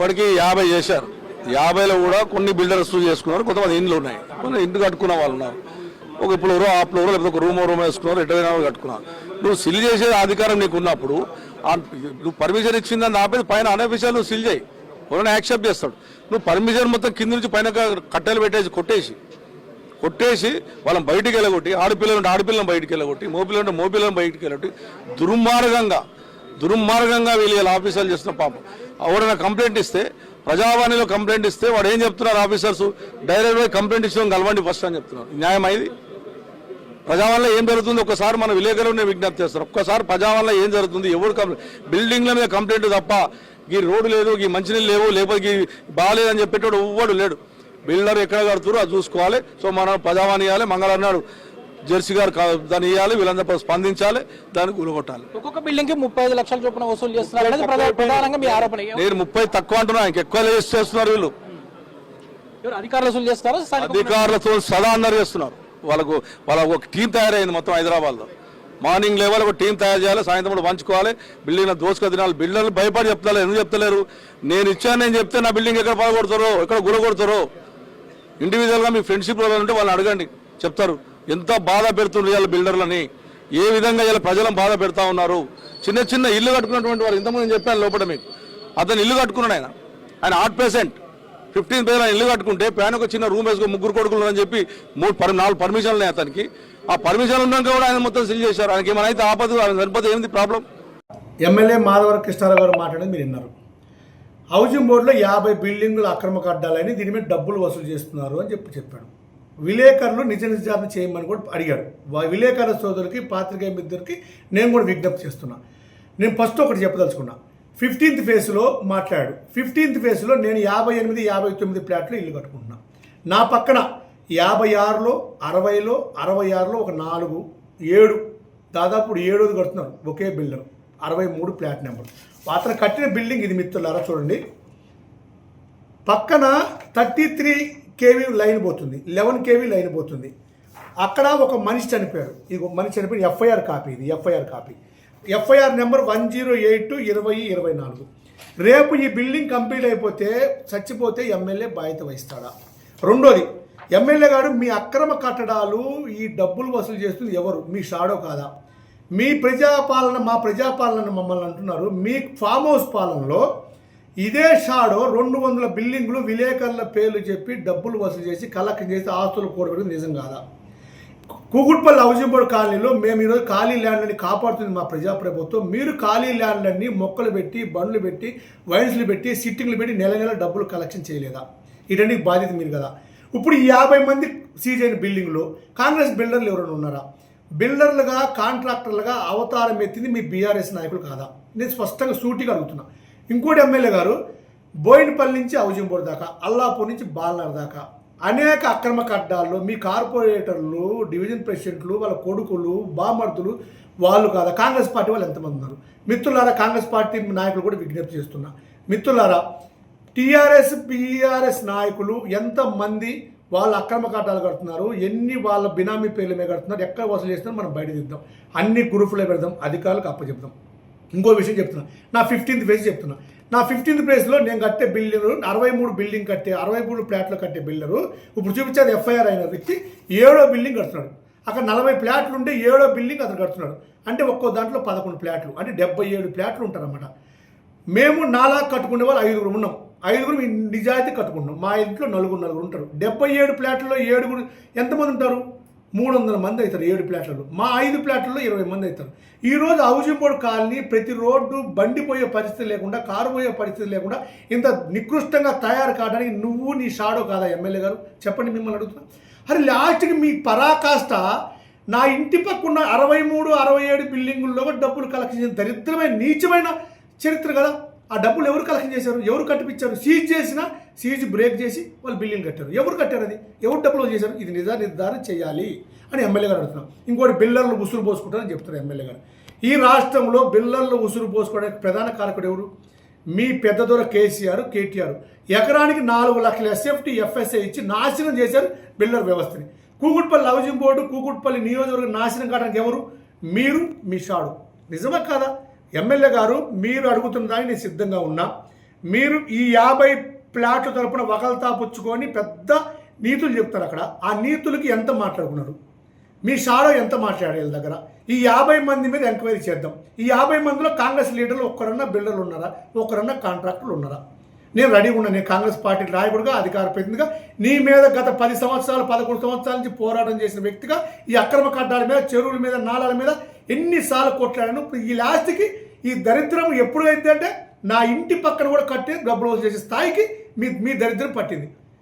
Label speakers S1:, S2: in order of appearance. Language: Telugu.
S1: ఇప్పటికీ యాభై చేశారు. యాభైలో కూడా కొన్ని బిల్డర్స్ చేసుకున్నారు కొంతమంది ఇండ్లు ఉన్నాయి. కొన్ని ఇండ్లు కట్టుకున్న వాళ్ళు ఉన్నారు. ఒక ఫ్లోర్ ఆ ఫ్లోర్ లేకపోతే ఒక రూమ్ రూమ్ వేసుకున్నారు ఎట్లా కట్టుకున్నారు. నువ్వు సిల్ చేసే అధికారం నీకు ఉన్నప్పుడు నువ్వు పర్మిషన్ ఇచ్చిందని ఆపేది పైన అనే విషయాలు నువ్వు సిల్ చేయి. ఎవరైనా యాక్సెప్ట్ చేస్తాడు. నువ్వు పర్మిషన్ మొత్తం కింద నుంచి పైన కట్టెలు పెట్టేసి కొట్టేసి కొట్టేసి వాళ్ళని బయటికి వెళ్ళగొట్టి ఆడపిల్లలు ఉంటే ఆడపిల్లని బయటికి వెళ్ళగొట్టి మోపిల్లు ఉంటే మోపిల్లని బయటికి వెళ్ళగొట్టి దుర్మార్గంగా దుర్మార్గంగా వీళ్ళు ఇలా ఆఫీసర్లు చేస్తున్న పాపం. ఎవరైనా కంప్లైంట్ ఇస్తే ప్రజావాణిలో కంప్లైంట్ ఇస్తే వాడు ఏం చెప్తున్నారు ఆఫీసర్స్? డైరెక్ట్గా కంప్లైంట్ ఇచ్చిన కలవండి ఫస్ట్ అని చెప్తున్నారు. న్యాయం అయింది ప్రజావాళ్ళ ఏం జరుగుతుంది? ఒక్కసారి మన విలేకరులనే విజ్ఞప్తి చేస్తారు. ఒక్కసారి ప్రజావాణిలో ఏం జరుగుతుంది? ఎవరు కంప్లైంట్ బిల్డింగ్ల మీద కంప్లైంట్ తప్ప ఈ రోడ్డు లేదు ఈ మంచినీళ్ళు లేవు లేకపోతే ఈ బాగాలేదని చెప్పేటోడు ఎవ్వడు లేడు. బిల్డర్ ఎక్కడ కడుతురు అది చూసుకోవాలి. సో మనం ప్రజావాణి ఇవ్వాలి మంగళ అన్నాడు జెర్సీ గారు దాన్ని ఇవ్వాలి వీళ్ళందరూ స్పందించాలి దాన్ని కూలగొట్టాలి
S2: ఒక్కొక్క బిల్డింగ్కి ముప్పై ఐదు లక్షల చొప్పున వసూలు చేస్తున్నారు. అనేది ప్రధా- ప్రధానంగా మీ ఆరోపణ.
S1: నేను ముప్పై తక్కువ అంటున్నా ఇంకెక్కువ చేస్తున్నారు వీళ్ళు.
S2: అధికారులు వసూలు చేస్తారా?
S1: అధికారులతో సదా అందరు చేస్తున్నారు. వాళ్ళకు వాళ్ళ ఒక టీం తయారైంది మొత్తం హైదరాబాద్లో. మార్నింగ్ లెవెల్ ఒక టీం తయారు చేయాలి సాయంత్రం కూడా పంచుకోవాలి. బిల్డింగ్ దోసుక తినాలి బిల్డర్లు భయపడి చెప్తలేరు ఎందుకు చెప్తలేరు? నేను ఇచ్చాను నేను చెప్తే నా బిల్డింగ్ ఎక్కడ పడగొడతారో ఎక్కడ గురగొడతారో. ఇండివిజువల్గా మీ ఫ్రెండ్షిప్ ఉంటే వాళ్ళని అడగండి చెప్తారు. ఎంత బాధ పెడుతున్నారు ఇవాళ బిల్డర్లని? ఏ విధంగా ఇలా ప్రజలను బాధ పెడతా ఉన్నారు? చిన్న చిన్న ఇల్లు కట్టుకున్నటువంటి వారు ఇంతకుముందు నేను చెప్పాను లోపల మీకు. అతను ఇల్లు కట్టుకున్నాడు ఆయన. ఆయన ఆర్ట్ పేషెంట్. ఫిఫ్టీన్ పేరు ఇల్లు కట్టుకుంటే పైన ఒక చిన్న రూమ్ వేసుకుని ముగ్గురు కొడుకులు అని చెప్పి మూడు పర్ నాలుగు పర్మిషన్లు ఉన్నాయి అతనికి. ఆ పర్మిషన్ ఉన్నాక కూడా ఆయన మొత్తం సీల్ చేశారు. ఆయనకి ఏమైనా అయితే ఆపదు ఆయన చనిపోతే ఏంది ప్రాబ్లం?
S3: ఎమ్మెల్యే మాధవర కృష్ణారావు గారు మాట్లాడేది మీరు విన్నారు. హౌసింగ్ బోర్డులో యాభై బిల్డింగులు అక్రమ కట్టాలని దీని మీద డబ్బులు వసూలు చేస్తున్నారు అని చెప్పి చెప్పాడు. విలేకరులు నిజ నిజాన్ని చేయమని కూడా అడిగాడు విలేకరుల సోదరులకి పాత్రికేయ మిత్రులకి నేను కూడా విజ్ఞప్తి చేస్తున్నా. నేను ఫస్ట్ ఒకటి చెప్పదలుచుకున్నా. ఫిఫ్టీన్త్ ఫేజ్లో మాట్లాడు. ఫిఫ్టీన్త్ ఫేజ్లో నేను యాభై ఎనిమిది యాభై తొమ్మిది ప్లాట్లు ఇల్లు కట్టుకుంటున్నా. నా పక్కన యాభై ఆరులో అరవైలో అరవై ఆరులో ఒక నాలుగు ఏడు దాదాపు ఏడోది కడుతున్నారు ఒకే బిల్డర్. అరవై మూడు ఫ్లాట్ నెంబర్. అతను కట్టిన బిల్డింగ్ ఇది మిత్రులారా చూడండి. పక్కన థర్టీ త్రీ కేవీ లైన్ పోతుంది. లెవెన్ కేవీ లైన్ పోతుంది. అక్కడ ఒక మనిషి చనిపోయాడు. ఇది మనిషి చనిపోయిన ఎఫ్ఐఆర్ కాపీ ఇది FIR copy. FIR number one zero eight ఇరవై ఇరవై నాలుగు. రేపు ఈ బిల్డింగ్ కంప్లీట్ అయిపోతే చచ్చిపోతే ఎమ్మెల్యే బాధ్యత వహిస్తాడా? రెండోది ఎమ్మెల్యే గారు మీ అక్రమ కట్టడాలు ఈ డబ్బులు వసూలు చేస్తుంది ఎవరు? మీ షాడో కాదా? మీ ప్రజాపాలన మా ప్రజాపాలన మమ్మల్ని అంటున్నారు. మీ ఫామ్ హౌస్ పాలనలో ఇదే షాడో రెండు వందల బిల్డింగులు విలేకరుల పేర్లు చెప్పి డబ్బులు వసూలు చేసి కలెక్షన్ చేసి ఆస్తులు కూడబెట్టడం నిజం కాదా? కూకుట్పల్లి హౌసింగ్ బోర్డు కాలనీలో మేము ఈరోజు ఖాళీ ల్యాండ్లని కాపాడుతుంది మా ప్రజా ప్రభుత్వం మీరు ఖాళీ ల్యాండ్లన్నీ మొక్కలు పెట్టి బండ్లు పెట్టి వైన్స్లు పెట్టి సిట్టింగ్లు పెట్టి నెల నెల డబ్బులు కలెక్షన్ చేయలేదా? ఇటువంటి బాధ్యత మీరు కదా. ఇప్పుడు యాభై మంది సీజ్ అయిన బిల్డింగ్లో కాంగ్రెస్ బిల్డర్లు ఎవరైనా ఉన్నారా? బిల్డర్లుగా కాంట్రాక్టర్లుగా అవతారం ఎత్తింది మీ బీఆర్ఎస్ నాయకులు కాదా? నేను స్పష్టంగా సూటిగా అడుగుతున్నా. ఇంకోటి ఎమ్మెల్యే గారు బోయినపల్లి నుంచి ఔజంపూర్ దాకా అల్లాపూర్ నుంచి బాల్నార్ దాకా అనేక అక్రమ కడ్డాల్లో మీ కార్పొరేటర్లు డివిజన్ ప్రెసిడెంట్లు వాళ్ళ కొడుకులు బామర్దులు వాళ్ళు కాదా కాంగ్రెస్ పార్టీ వాళ్ళు ఎంతమంది ఉన్నారు? మిత్రులారా కాంగ్రెస్ పార్టీ నాయకులు కూడా విజ్ఞప్తి చేస్తున్నా. మిత్రులారా టీఆర్ఎస్ బీఆర్ఎస్ నాయకులు ఎంతమంది వాళ్ళ అక్రమ కట్టాలు కడుతున్నారు? ఎన్ని వాళ్ళ బినామీ పేర్ల మీద కడుతున్నారు? ఎక్కడ వసూలు చేస్తున్నారు? మనం బయట తీద్దాం. అన్ని గ్రూపులో పెడదాం. అధికారులకు అప్పచెప్దాం. ఇంకో విషయం చెప్తున్నా. నా ఫిఫ్టీన్త్ ప్లేస్ చెప్తున్నా. నా ఫిఫ్టీన్త్ ప్లేస్లో నేను కట్టే బిల్డరు అరవై మూడు బిల్డింగ్ కట్టే అరవై మూడు ఫ్లాట్లు కట్టే బిల్డరు ఇప్పుడు చూపించేది ఎఫ్ఐఆర్ అయిన వ్యక్తి ఏడో బిల్డింగ్ కడుతున్నాడు. అక్కడ నలభై ఫ్లాట్లు ఉంటే ఏడో బిల్డింగ్ అతను కడుతున్నాడు. అంటే ఒక్కో దాంట్లో పదకొండు ఫ్లాట్లు అంటే డెబ్బై ఏడు ఫ్లాట్లు ఉంటారన్నమాట. మేము నాలా కట్టుకునే వాళ్ళు ఐదుగురు ఉన్నాం. ఐదుగురు నిజాయితీ కట్టుకున్నాం మా ఇంట్లో నలుగురు నలుగురు ఉంటారు. డెబ్బై ఏడు ఫ్లాట్లలో ఏడుగురు ఎంతమంది ఉంటారు? మూడు వందల మంది అవుతారు ఏడు ప్లాట్లలో. మా ఐదు ప్లాట్లలో ఇరవై మంది అవుతారు. ఈరోజు రోజు హౌసింగ్ కాలనీ ప్రతి రోడ్డు బండి పోయే పరిస్థితి లేకుండా కారు పోయే పరిస్థితి లేకుండా ఇంత నికృష్టంగా తయారు కావడానికి నువ్వు నీ షాడో కాదా ఎమ్మెల్యే గారు? చెప్పండి మిమ్మల్ని అడుగుతున్నా. అరే లాస్ట్కి మీ పరాకాష్ట నా ఇంటి పక్కన అరవై మూడు అరవై ఏడు బిల్డింగుల్లో డబ్బులు కలెక్షన్ దరిద్రమైన నీచమైన చరిత్ర కదా? ఆ డబ్బులు ఎవరు కలెక్షన్ చేశారు? ఎవరు కట్టిపించారు సీజ్ చేసిన సీజ్ బ్రేక్ చేసి వాళ్ళు బిల్లింగ్ కట్టారు. ఎవరు కట్టారు అది? ఎవరు డబ్బులు చేశారు? ఇది నిజా నిర్ధారణ చేయాలి అని ఎమ్మెల్యే గారు అడుగుతున్నాం ఇంకోటి బిల్లర్లు ఉసురు పోసుకుంటారని చెప్తున్నారు ఎమ్మెల్యే గారు. ఈ రాష్ట్రంలో బిల్లర్లు ఉసురు పోసుకోవడానికి ప్రధాన కారకుడు ఎవరు? మీ పెద్దదొర కేసీఆర్ కేటీఆర్. ఎకరానికి నాలుగు లక్షల ఎస్ఎఫ్టీ ఎఫ్ఎస్ఐ ఇచ్చి నాశనం చేశారు బిల్డర్ వ్యవస్థని. కూకుట్పల్లి హౌసింగ్ బోర్డు కూకుట్పల్లి నియోజకవర్గం నాశనం కావడానికి ఎవరు? మీరు మీ షాడు. నిజమే కాదా? ఎమ్మెల్యే గారు మీరు అడుగుతున్న దానికి నేను సిద్ధంగా ఉన్నా. మీరు ఈ యాభై ప్లాట్ల తరపున వకల్తా పుచ్చుకొని పెద్ద నీతులు చెప్తారు అక్కడ. ఆ నీతులకి ఎంత మాట్లాడుకున్నారు? మీ షాడో ఎంత మాట్లాడారు వీళ్ళ దగ్గర? ఈ యాభై మంది మీద ఎంక్వైరీ చేద్దాం. ఈ యాభై మందిలో కాంగ్రెస్ లీడర్లు ఒక్కరన్నా బిల్డర్లు ఉన్నారా? ఒక్కరన్నా కాంట్రాక్టర్లు ఉన్నారా? నేను రెడీగా ఉన్నా. నేను కాంగ్రెస్ పార్టీ నాయకుడిగా అధికార ప్రతినిధిగా. నీ మీద గత పది సంవత్సరాలు పదకొండు సంవత్సరాల నుంచి పోరాటం చేసిన వ్యక్తిగా ఈ అక్రమ కట్టాల మీద చెరువుల మీద నాళాల మీద ఎన్నిసార్లు కొట్లాడాను. ఈ లాస్ట్కి ఈ దరిద్రం ఎప్పుడు అయింది అంటే నా ఇంటి పక్కన కూడా కట్టి డబ్బులు చేసే స్థాయికి మీ మీ దరిద్రం పట్టింది.